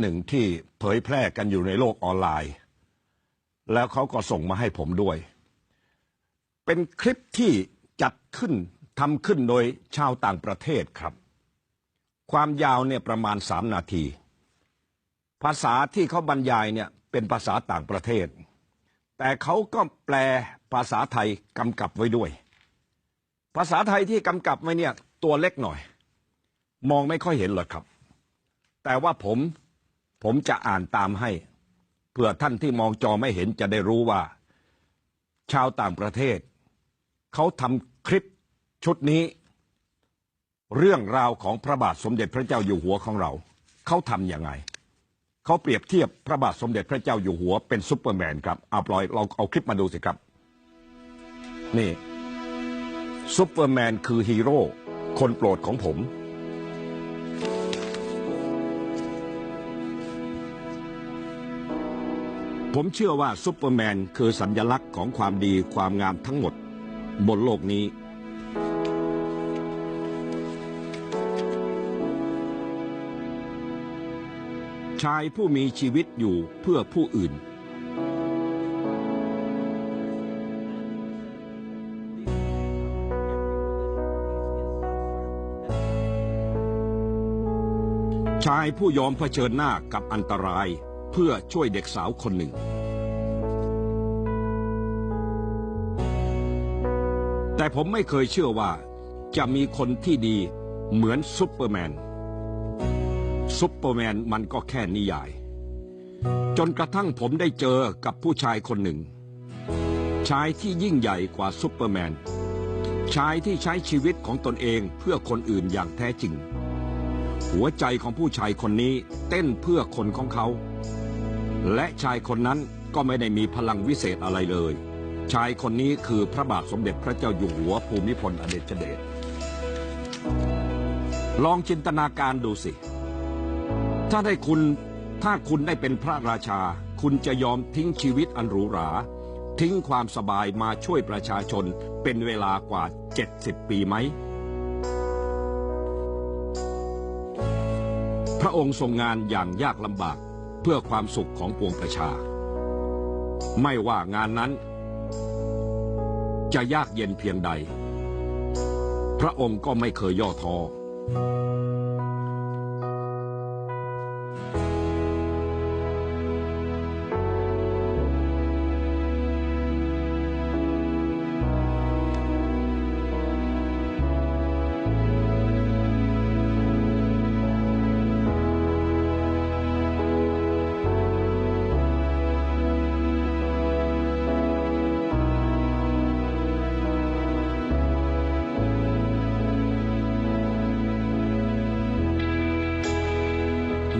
หนึ่งที่เผยแพร่กันอยู่ในโลกออนไลน์ แล้วเขาก็ส่งมาให้ผมด้วย เป็นคลิปที่จัดขึ้นทำขึ้นโดยชาวต่างประเทศครับ ความยาวเนี่ยประมาณสามนาที ภาษาที่เขาบรรยายเนี่ยเป็นภาษาต่างประเทศ แต่เขาก็แปลภาษาไทยกำกับไว้ด้วย ภาษาไทยที่กำกับไว้เนี่ยตัวเล็กหน่อย มองไม่ค่อยเห็นหรอกครับ แต่ว่าผม ผมจะอ่านตามให้ เพื่อท่านที่มองจอไม่เห็นจะได้รู้ว่า ชาวต่างประเทศ เขาทำคลิปชุดนี้ เรื่องราวของพระบาทสมเด็จพระเจ้าอยู่หัวของเรา เขาทำยังไง เขาเปรียบเทียบพระบาทสมเด็จพระเจ้าอยู่หัวเป็นซุปเปอร์แมนครับเอาปล่อยเราเอาคลิปมาดูสิครับ นี่ซุปเปอร์แมนคือฮีโร่คนโปรดของผม ผมเชื่อว่าซุปเปอร์แมนคือสัญลักษณ์ของความดีความงามทั้งหมด บนโลกนี้ ชายผู้มีชีวิตอยู่เพื่อผู้อื่น ชายผู้ยอมเผชิญหน้ากับอันตราย เพื่อช่วยเด็กสาวคนหนึ่ง แต่ผมไม่เคยเชื่อว่าจะมีคนที่ดีเหมือนซุปเปอร์แมน ซุปเปอร์แมนมันก็แค่นิยาย จนกระทั่งผมได้เจอกับผู้ชายคนหนึ่ง ชายที่ยิ่งใหญ่กว่าซุปเปอร์แมน ชายที่ใช้ชีวิตของตนเองเพื่อคนอื่นอย่างแท้จริง หัวใจของผู้ชายคนนี้เต้นเพื่อคนของเขา และชายคนนั้นก็ไม่ได้มีพลังวิเศษอะไรเลย ชายคนนี้คือพระบาทสมเด็จพระเจ้าอยู่หัวภูมิพลอดุลยเดชลองจินตนาการดูสิ ถ้าได้คุณถ้าคุณได้เป็นพระราชา คุณจะยอมทิ้งชีวิตอันหรูหรา ทิ้งความสบายมาช่วยประชาชนเป็นเวลากว่า 70 ปีไหม พระองค์ทรงงานอย่างยากลำบาก เพื่อความสุขของปวงประชา ไม่ว่างานนั้น จะยากเย็นเพียงใด พระองค์ก็ไม่เคยย่อท้อ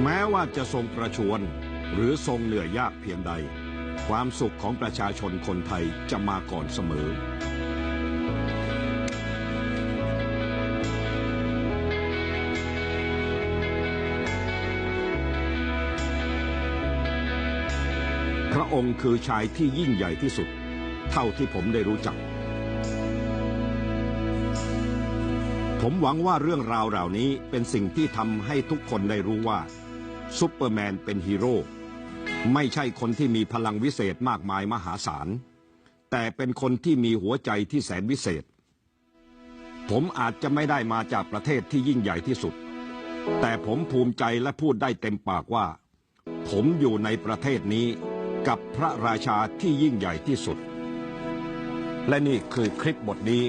แม้ว่าจะทรงประชวรหรือทรงเหนื่อยยากเพียงใด ความสุขของประชาชนคนไทยจะมาก่อนเสมอ พระองค์คือชายที่ยิ่งใหญ่ที่สุด เท่าที่ผมได้รู้จัก ผมหวังว่าเรื่องราวเหล่านี้เป็นสิ่งที่ทำให้ทุกคนได้รู้ว่า ซุปเปอร์แมนเป็นฮีโร่ไม่ใช่คนที่มีพลังวิเศษมากมายมหาศาล แต่เป็นคนที่มีหัวใจที่แสนวิเศษ ผมอาจจะไม่ได้มาจากประเทศที่ยิ่งใหญ่ที่สุด แต่ผมภูมิใจและพูดได้เต็มปากว่า ผมอยู่ในประเทศนี้กับพระราชาที่ยิ่งใหญ่ที่สุด และนี่คือคลิปบทนี้